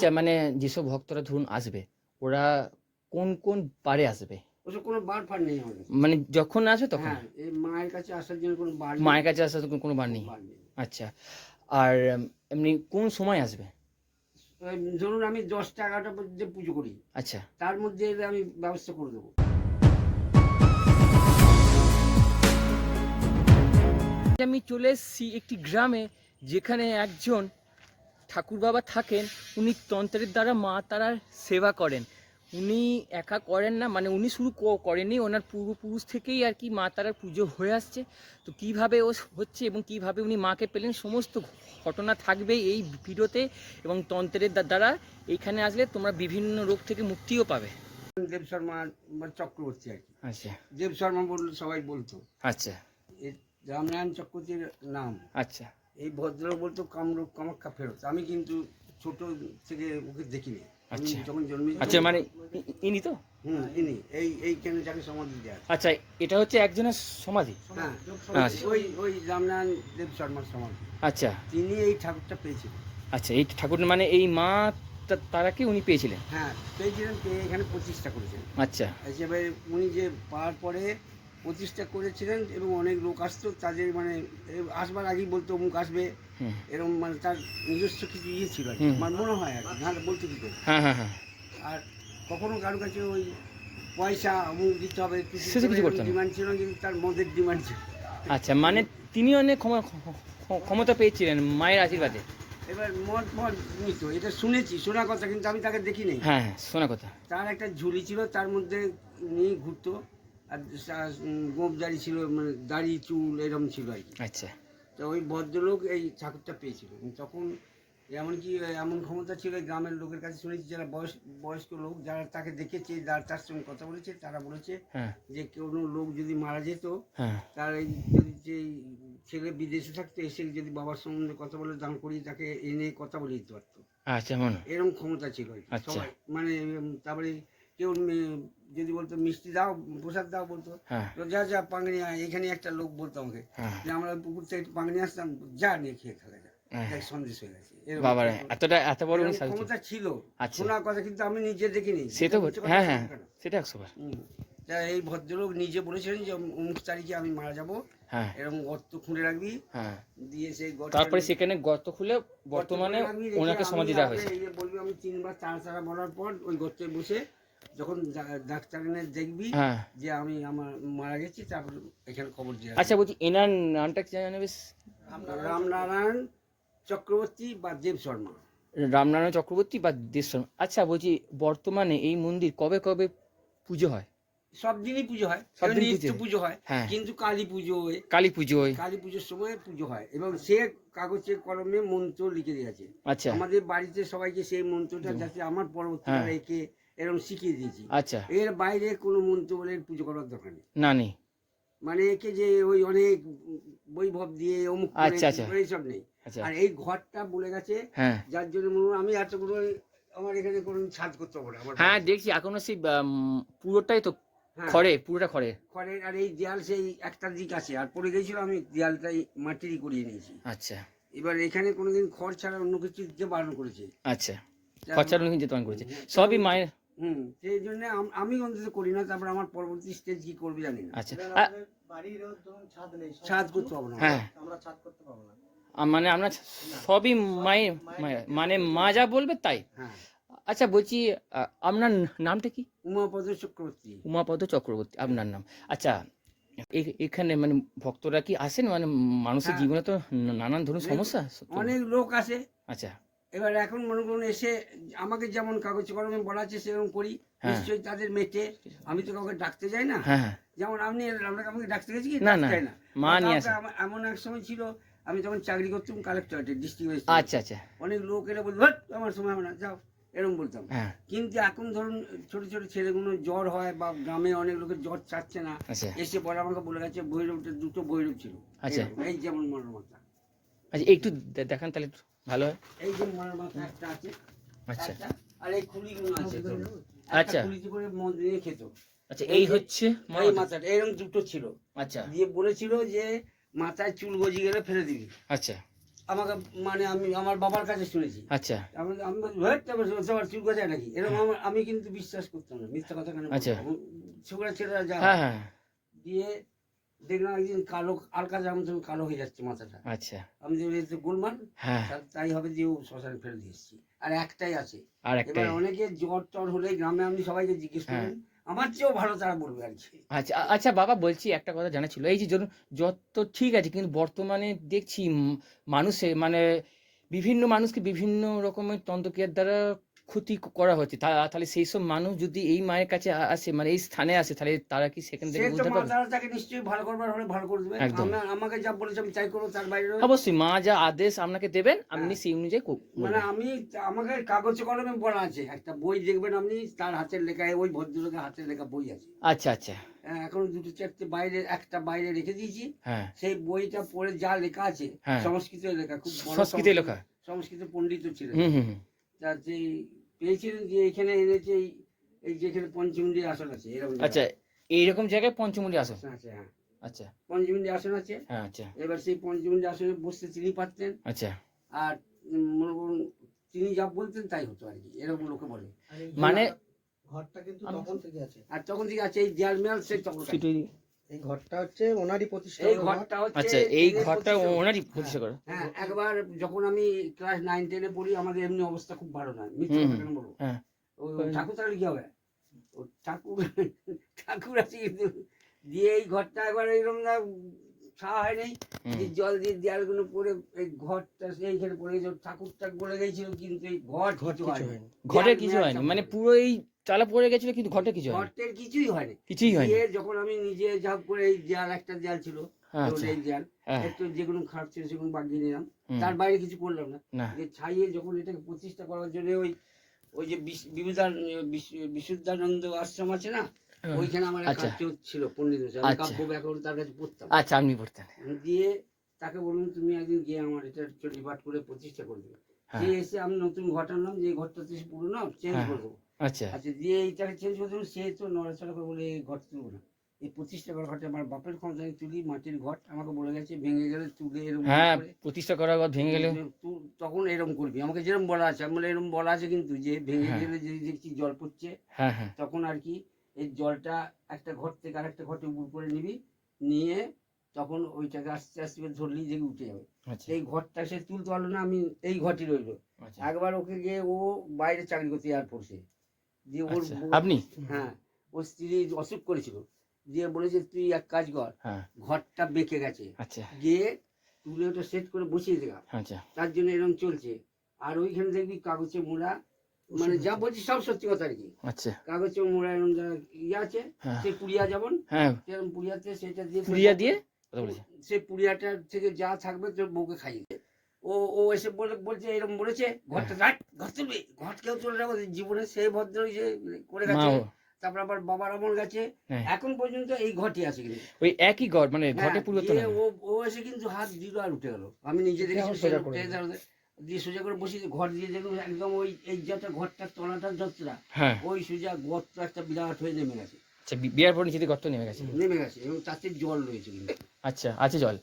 আচ্ছা মানে যেসব ভক্তরা ধরুন আসবে ওরা কোন কোন বারে আসবে? ওসব কোনো বার ফার নেই আমাদের। মানে যখন আসবে তখন? হ্যাঁ এই মায়ের কাছে আসার জন্য কোনো বার নেই, মায়ের কাছে আসার কোনো বার নেই? বার নেই। আচ্ছা আর উম, এমনি কোন সময় আসবে? ওই ধরুন আমি দশটা এগারোটা পর্যন্ত পুজো করি। আচ্ছা। তার মধ্যে এলে আমি ব্যবস্থা করে দেবো। আমি চলে এসেছি একটি গ্রামে যেখানে একজন ঠাকুর বাবা থাকেন উনি তন্ত্রের দ্বারা মা তারার সেবা করেন। উনি একা করেন না মানে উনি শুরু ক- করেননি ওনার পূর্বপুরুষ থেকেই আর কি মা তারার পুজো হয়ে আসছে। তো কীভাবে ও হচ্ছে এবং কীভাবে উনি মাকে পেলেন সমস্ত ঘটনা থাকবে এই ভিডিওতে এবং তন্ত্রের দ্বারা এইখানে আসলে তোমরা বিভিন্ন রোগ থেকে মুক্তিও পাবে। দেব শর্মা চক্রবর্তী আর কি। আচ্ছা। দেব শর্মা বললে সবাই বলতো। আচ্ছা। এই রামনারায়ণ চক্রবর্তীর নাম। আচ্ছা। এই ভদ্রলোক বলতো কামরূপ কামাখ্যা ফেরত। আমি কিন্তু ছোট থেকে ওকে দেখিনি। আমি আচ্ছা। যখন জন্মেছি আচ্ছা মানে ই- ই- ইনি তো? হুম ইনি। এই এইখানে যাকে সমাধি দেওয়া আছে। আচ্ছা এটা হচ্ছে একজনের সমাধি? হ্যাঁ। আচ্ছা। ওই ওই রামনারায়ণ দেব শর্মার সমাধি। আচ্ছা। তিনি এই ঠাকুরটা পেয়েছিলেন। আচ্ছা এই ঠাকুর মানে এই মা তা- তারাকে উনি পেয়েছিলেন? হ্যাঁ পেয়েছিলেন পেয়ে এখানে প্রতিষ্ঠা করেছেন। আচ্ছা। হিসেবে উনি যে পাওয়ার পরে প্রতিষ্ঠা করেছিলেন এবং অনেক লোক আসতো তাদের মানে আসবার আগেই বলতো অমুক আসবে। এরকম মানে তার নিজস্ব কিছু ইয়ে ছিল আমার মনে হয় আর না বলতে কি করে হ্যাঁ হ্যাঁ হ্যাঁ। আর কখনো কারও কাছে ওই পয়সা অমুক দিতে হবে কিছু ডিমান্ড ছিল কিন্তু তার মদের ডিমান্ড ছিল। আচ্ছা মানে তিনি অনেক ক্ষম- ক্ষমতা পেয়েছিলেন মায়ের আশীর্বাদে। এবার মদ মদ নিত এটা শুনেছি শোনা কথা কিন্তু আমি তাকে দেখি নেই। হ্যাঁ হ্যাঁ শোনা কথা। তার একটা ঝুলি ছিল তার মধ্যে নিয়ে ঘুরতো। আর গোঁফ দাড়ি ছিল মানে দাড়ি চুল এরকম ছিল আর কি। আচ্ছা। তো ওই ভদ্রলোক এই ঠাকুরটা পেয়েছিল। তখন এমনকি এমন ক্ষমতা ছিল গ্রামের লোকের কাছে শুনেছি যারা বয়স বয়স্ক লোক যারা তাকে দেখেছে যারা তার সঙ্গে কথা বলেছে তারা বলেছে হ্যাঁ। যে কোনো লোক যদি মারা যেত হ্যাঁ। তার এই যদি যে ছেলে বিদেশে থাকতো এসে যদি বাবার সম্বন্ধে কথা বলে দান করিয়ে তাকে এনে কথা বলে দিতে পারতো। আচ্ছা এরকম ক্ষমতা ছিল। আচ্ছা। সবাই। মানে তারপরে কেউ যদি বলতো মিষ্টি দাও প্রসাদ দাও বলতো হ্যাঁ। যা যা পাঙ্গনি এখানে একটা লোক বলতো আমাকে হ্যাঁ। যে আমরা পুকুর থেকে একটু পাঙ্গনি আসতাম যা নিয়ে খেয়ে খেলে যা। হ্যাঁ। সন্দেশ হয়ে গেছে। এরকম এতটা এত বড় উনি এরকম সাজছেন ক্ষমতা ছিল। আচ্ছা। শোনার কথা কিন্তু আমি নিজে দেখিনি। সে তো হ্যাঁ হ্যাঁ। সেটা একশো বার এই ভদ্রলোক নিজে বলেছিলেন যে অমুক তারিখে আমি মারা যাব। হ্যাঁ। এরকম গর্ত খুঁড়ে রাখবি। দিয়ে সেই গর্ত তারপরে সেখানে গর্ত খুলে বর্তমানে ওনাকে সমাধি দেওয়া হয়েছে। বলবি আমি তিনবার চার তারা বলার পর ওই গর্তে বসে যখন ডাক্তার এনে দেখবি হ্যাঁ। যে আমি আমার মারা গেছি তারপর এখানে খবর দিয়ে আচ্ছা বলছি এনার নামটা কি জানেন বেশ? রামনারায়ণ চক্রবর্তী বা দেব শর্মা। রামনারায়ণ চক্রবর্তী বা দেশ আচ্ছা বলছি বর্তমানে এই মন্দির কবে কবে পুজো হয়? সব দিনই পুজো হয়। নিত্য পুজো? পুজো হয়। হ্যাঁ। কিন্তু কালী পুজোয় কালী পুজোয় কালী পুজোর সময় পুজো হয় এবং সে কাগজে কলমে মন্ত্র লিখে দিয়েছে। আচ্ছা। আমাদের বাড়িতে সবাইকে সেই মন্ত্রটা যাতে আমার পরবর্তীকালে হ্যাঁ। একে এরকম শিখিয়ে দিয়েছি। আচ্ছা। এর বাইরে কোনো মন্ত্র বলে পুজো করার দরকার নেই। না নেই। মানে একে যে ওই অনেক বৈভব দিয়ে অমুক আচ্ছা, আচ্ছা। এইসব নেই। আচ্ছা। আর এই ঘরটা বলে গেছে হ্যাঁ। যার জন্য মনে আমি এতগুলো আমার এখানে কোনো ছাদ করতে না হ্যাঁ দেখছি এখনও সেই পুরোটাই তো হ্যাঁ, খড়ে পুরোটা খড়ে। খড়ের আর এই দেয়াল সেই একটা দিক আছে আর পড়ে গেছিল আমি দেয়ালটাই মাটিরই করিয়ে নিয়েছি। আচ্ছা। এবার এখানে কোনোদিন খড় ছাড়া অন্য কিছু দিতে বারণ করেছে। আচ্ছা। খরচার নিয়ে যেতে করেছে। সবই মায়ের হুম। সেই জন্য আমি অন্তত করি না তারপর আমার পরবর্তী স্টেজ কি করবে জানি না। আচ্ছা আ- ছাদ করতে হবে না হ্যাঁ। আ, মানে আমরা সবই মায়ের মায়ের মানে মা যা বলবে তাই। হ্যাঁ। আচ্ছা বলছি আপনার নামটা কি? উমাপদ চক্রবর্তী। উমাপদ চক্রবর্তী আপনার নাম। আচ্ছা এখানে মানে ভক্তরা কি আসেন? মানে মানুষের হ্যাঁ। জীবনে তো নানান ধরনের সমস্যা অনেক লোক আসে। আচ্ছা। এবার এখন মনে করুন এসে আমাকে যেমন কাগজ কলমে বলা আছে সেরকম করি। হ্যাঁ। নিশ্চয়ই তাদের মেটে। আমি তো কাউকে ডাকতে যাই না। হ্যাঁ হ্যাঁ। যেমন আপনি আপনাকে আমাকে ডাকতে গেছি কি? না, না, মা এমন এক সময় ছিল আমি তখন চাকরি করতাম কালেক্টরেটে ডিস্ট্রিক্ট আচ্ছা আচ্ছা। অনেক লোক এরা বলতো আমার সময় হবে না যাও। এরকম বলতাম। কিন্তু এখন ধরুন ছোট ছোট ছেলেগুলো জ্বর হয় বা গ্রামে অনেক লোকের জ্বর চাচ্ছে না আচ্ছা। এসে পরে আমাকে বলে গেছে ভৈরবটা দুটো ভৈরব ছিল। আচ্ছা। এই যেমন মনের মাথা আচ্ছা একটু দেখান তাহলে ভালো হয়? এই যে মনের মাথা একটা আছে আচ্ছা। আর এই খুলিগুলো আছে। আচ্ছা। একটা করে মদ দিয়ে খেত আচ্ছা এই হচ্ছে এই মাথাটা এরকম দুটো ছিল। আচ্ছা। দিয়ে বলেছিল যে মাথায় চুল গজি গেলে ফেলে দিবি। আচ্ছা। আমাকে মানে আমি আমার বাবার কাছে শুনেছি। আচ্ছা। আমি আমি বলি, "হেৎ, তারপর সবার চুল গজায় নাকি? এরকম আমার আমি কিন্তু বিশ্বাস করতাম না। মিথ্যা কথা কেন আচ্ছা। ছোকরা ছেলেরা যা হ্যাঁ হ্যাঁ। দিয়ে দেখলাম একদিন কালো আলকা যেমন তেমন কালো হয়ে যাচ্ছে মাথাটা। আচ্ছা। আমি যে এই হ্যাঁ। তাই হবে যে ও শ্মশানে ফেলে দিয়ে এসেছি। আর একটাই আছে। আর এবার অনেকে জ্বর টর হলে গ্রামে আমি সবাইকে জিজ্ঞেস হ্যাঁ। করি আমার চেয়েও ভালো তারা বলবে আর কি। আচ্ছা আচ্ছা বাবা বলছি একটা কথা জানা ছিল। এই যে ধরুন তো ঠিক আছে কিন্তু বর্তমানে দেখছি মানুষে মানে বিভিন্ন মানুষকে বিভিন্ন রকমের তন্ত্রক্রিয়ার দ্বারা ক্ষতি করা হচ্ছে। তাহলে সেই সব মানুষ যদি এই মায়ের কাছে আসে মানে এই স্থানে আসে তাহলে তারা কি সেখান থেকে বুঝতে পারবে তারা তাকে নিশ্চয়ই ভালো করবার হলে ভালো করে দেবে। একদম। আমাকে যা বলেছে আমি তাই করব তার বাইরে অবশ্যই মা যা আদেশ আপনাকে দেবেন আপনি হ্যাঁ। সেই অনুযায়ী মানে আমি আমাকে কাগজে কলমে বলা আছে একটা বই দেখবেন আপনি তার হাতের লেখায় ওই ভদ্রলোকের হাতের লেখা বই আছে। আচ্ছা আচ্ছা। হ্যাঁ, এখন দুটো চারটে বাইরে একটা বাইরে রেখে দিয়েছি। হ্যাঁ। সেই বইটা পড়ে যা লেখা আছে। সংস্কৃত লেখা খুব সংস্কৃতে লেখা? সংস্কৃত পণ্ডিত ছিলেন। হুম হুম হুম। তার যে পেয়েছিলেন যে এখানে এনেছে এই এই যেখানে পঞ্চমুন্ডি আসন আছে এরকম। আচ্ছা এইরকম জায়গায় পঞ্চমুড়ি আসন? আছে হ্যাঁ। আচ্ছা। পঞ্চমুন্ডি আসন আছে। হ্যাঁ আচ্ছা। এবার সেই পঞ্চমুন্ডি আসনে বসতে তিনি পারতেন আচ্ছা। আর মনে করুন তিনি যা বলতেন তাই হতো আর কি এরকম লোকে বলে। মানে ঘরটা কিন্তু তখন থেকে আছে। আর তখন থেকে আছে এই দেয়াল মেয়াল সেই তখন এই ঘরটা হচ্ছে ওনারই প্রতিষ্ঠা এই ঘরটা হচ্ছে আচ্ছা এই ঘরটা ওনারই প্রতিষ্ঠা করা হ্যাঁ একবার যখন আমি ক্লাস নাইন টেনে পড়ি আমাদের এমনি অবস্থা খুব ভালো নয়। মিথ্যে কথা বলব। হ্যাঁ। ঠাকুর তাহলে কি হবে? ও ঠাকুর ঠাকুর আছে কিন্তু দিয়ে এই ঘরটা একবার এরকম না ছাওয়া হয় নাই যে জল দিয়ে দেয়ালগুলো পরে এই ঘরটা এইখানে পড়ে গেছে ঠাকুরটা বলে গেছিল কিন্তু এই ঘর ঘর কিছু হয়নি। ঘটে কিছু হয়নি। মানে। পুরো এই চালা পড়ে গেছিল কিন্তু ঘটে কিছু ঘরটের কিছুই হয়নি। কিছুই হয়নি। যখন আমি নিজে করে এই দেয়াল একটা দেয়াল ছিল আচ্ছা। হ্যাঁ। একটু যেগুলো খারাপ ছিল সেগুলো বাগিয়ে নিলাম। তার বাইরে কিছু করলাম না। না। ছাইয়ে যখন এটাকে প্রতিষ্ঠা করার জন্য ওই ওই যে বিবিধান বিশুদ্ধানন্দ আশ্রম আছে না। ওইখানে আমার এক আচ্ছা। ছিল পণ্ডিত আচ্ছা। কাব্য ব্যাকরণ তার কাছে পড়তাম। আচ্ছা আপনি পড়তেন। দিয়ে তাকে বললাম তুমি একদিন গিয়ে আমার এটা রিভার্ট করে প্রতিষ্ঠা করে দেবে হ্যাঁ। এসে আমি নতুন ঘর আনলাম যে ঘরটা পুরোনো চেঞ্জ হ্যাঁ। করে দেবো। আচ্ছা। আচ্ছা দিয়ে এইটাকে চেঞ্জ করে দেবো সে তো নড়াচড়া করে বলে এই ঘর তুলবো না। এই ঘরটা আমার বাপের ক্ষমতা তুলি মাটির ঘর আমাকে বলে গেছে ভেঙে গেলে তুলে এরকম হ্যাঁ প্রতিষ্ঠা করার পর ভেঙে গেল। তখন এরকম করবি। আমাকে যেরকম বলা আছে আমি বলে এরকম বলা আছে কিন্তু যে ভেঙে হ্যাঁ। গেলে যদি দেখছি জল পড়ছে হ্যাঁ হ্যাঁ। তখন আর কি এই জলটা একটা ঘর থেকে আরেকটা ঘরতে উপর করে নিবি নিয়ে তখন ওইটাকে আস্তে আস্তে করে ধরলেই দেখি উঠে যাবে। আচ্ছা। এই ঘরটা সে তুলতে পারল না আমি এই ঘরটি রইল। আচ্ছা। একবার ওকে গিয়ে ও বাইরে চাকরি করতে এয়ারফোর্সে দিয়ে ওর আচ্ছা, আপনি? হ্যাঁ ওর স্ত্রী অসুখ করেছিল। দিয়ে বলেছে তুই এক কাজ কর হ্যাঁ। ঘরটা বেঁকে গেছে। আচ্ছা। গিয়ে তুলে ওটা সেট করে বসিয়ে দেওয়া আচ্ছা। তার জন্য এরকম চলছে। আর ওইখানে দেখবি কাগজে মোড়া মানে যা বলছি সব সত্যি কথা আর কি। আচ্ছা। কাগজে মোড়া এরকম যা ইয়ে আছে হ্যাঁ। সে পুড়িয়া যেমন হ্যাঁ। সেরকম পুড়িয়াতে সেটা দিয়ে পুরিয়া দিয়ে? সে পুড়িয়াটার থেকে যা থাকবে তোর বউকে খাইয়ে। ও ও এসে বলে বলছে এরকম বলেছে ঘরটা রাখ ঘর তুলবি ঘর কেউ চলে যাব জীবনে সেই ভদ্র যে করে গেছে। তারপর আবার বাবার আমল গেছে। হ্যাঁ। এখন পর্যন্ত এই ঘরটি আছে কিন্তু। ওই একই ঘর মানে হ্যাঁ, পরিবর্তন ও ও এসে কিন্তু হাত দিল আর উঠে গেল। আমি নিজে দেখেছি। দিয়ে সোজা করে বসে ঘর দিয়ে দেখুন একদম ওই এই যেটা ঘরটার তলাটার যতটা হ্যাঁ। ওই সোজা গর্ত একটা বিরাট হয়ে নেমে গেছে। আচ্ছা বিয়ার পর নিচে গর্ত নেমে গেছে। নেমে গেছে এবং তাতে জল রয়েছে আচ্ছা আছে জল?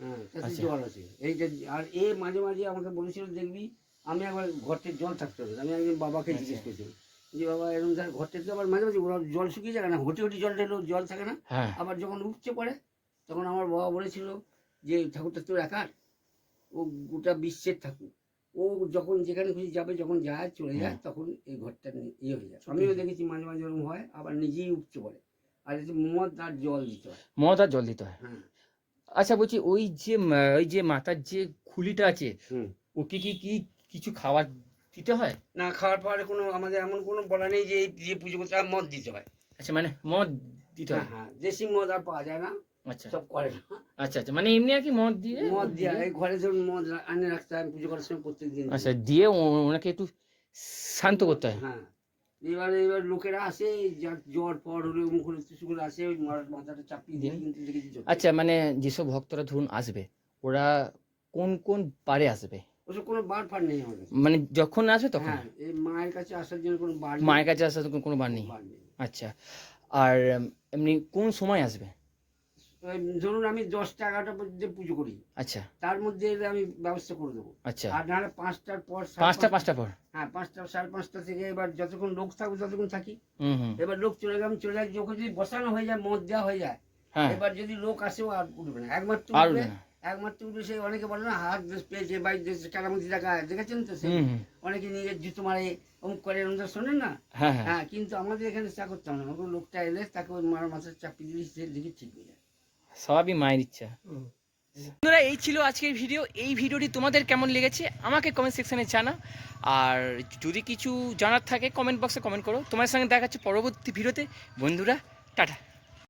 হ্যাঁ তাতে আচ্ছা। জল আছে। এইটা আর এ মাঝে মাঝে আমাকে বলেছিল দেখবি আমি একবার ঘরটির জল থাকতে হবে। আমি একদিন বাবাকে আচ্ছা। জিজ্ঞেস করেছিলাম যে বাবা এরকম স্যার ঘরটিতে আবার মাঝে মাঝে ওরা জল শুকিয়ে যায় না? হটি হটি জল ঢেলেও জল থাকে না। হ্যাঁ। আবার যখন উপচে পড়ে তখন আমার বাবা বলেছিল যে ঠাকুরটা তোর একার? ও গোটা বিশ্বের ঠাকুর। ও যখন যেখানে খুশি যাবে যখন যায় চলে যায় তখন এই ঘরটা ইয়ে হয়ে যায়। আমিও দেখেছি মাঝে মাঝে ওরকম হয় আবার নিজেই উপচে পড়ে। আর এতে মদ আর জল দিতে হয়। মদ আর জল দিতে হয়। হ্যাঁ। আচ্ছা বলছি ওই যে ওই যে মাথার যে খুলিটা আছে। ওকে কি কি কিছু খাবার দিতে হয়? না খাওয়ার পরে কোনো আমাদের এমন কোনো বলা নেই যে এই পুজো করতে মদ দিতে হয়। আচ্ছা মানে মদ দিতে হ্যাঁ হয়। হ্যাঁ দেশি মদ আর পাওয়া যায় না। আচ্ছা। সব করে। না আচ্ছা আচ্ছা। মানে এমনি আর কি মদ দিয়ে? মদ দেওয়া এই ঘরে ধরুন মদ আনে রাখতে আমি পুজো করার সময় প্রত্যেক দিন আচ্ছা দিয়ে। ওনাকে একটু শান্ত করতে হয়? হ্যাঁ। এবার এবার লোকেরা আসে যার জ্বর পর হলে মুখ হলে কিছু করে আসে ওই মাথাটা চাপিয়ে দিয়ে কিন্তু আচ্ছা মানে যেসব ভক্তরা ধরুন আসবে ওরা কোন কোন বারে আসবে? ওসব কোনো বার ফার নেই আমাদের। মানে যখন আসবে তখন? হ্যাঁ এই মায়ের কাছে আসার জন্য কোনো বার মায়ের কাছে আসার তো কোনো বার নেই? আচ্ছা। আর এমনি কোন সময় আসবে? ধরুন আমি দশটা এগারোটা পর্যন্ত পুজো করি। আচ্ছা। তার মধ্যে আমি ব্যবস্থা করে দেবো। আচ্ছা। আর নাহলে পাঁচটার পর পাঁচটা পাঁচটা পর? হ্যাঁ পাঁচটা সাড়ে পাঁচটা থেকে এবার যতক্ষণ লোক থাকবে ততক্ষণ থাকি। এবার লোক চলে গেলাম চলে যায় যখন যদি বসানো হয়ে যায় মদ দেওয়া হয়ে যায় হ্যাঁ। এবার যদি লোক আসেও আর উঠবে না। একমাত্র উঠবে একমাত্র উঠবে সে অনেকে বলে না হাত দেশ পেয়েছে বা দেশ কারামতি টাকা দেখেছেন তো সে? অনেকে নিজের জুতো মারে অমুক করে তো শোনেন না? হ্যাঁ হ্যাঁ। হ্যাঁ কিন্তু আমাদের এখানে চা করতাম না। লোকটা এলে তাকে ওই মার মাথায় চাপিয়ে দিলে সে দেখি ঠিক হয়ে যায়। সবই মায়ের ইচ্ছা। হুম। বন্ধুরা এই ছিল আজকের ভিডিও। এই ভিডিওটি তোমাদের কেমন লেগেছে? আমাকে কমেন্ট সেকশানে জানা আর যদি কিছু জানার থাকে কমেন্ট বক্সে কমেন্ট করো। তোমার সঙ্গে দেখা হচ্ছে পরবর্তী ভিডিওতে। বন্ধুরা টাটা।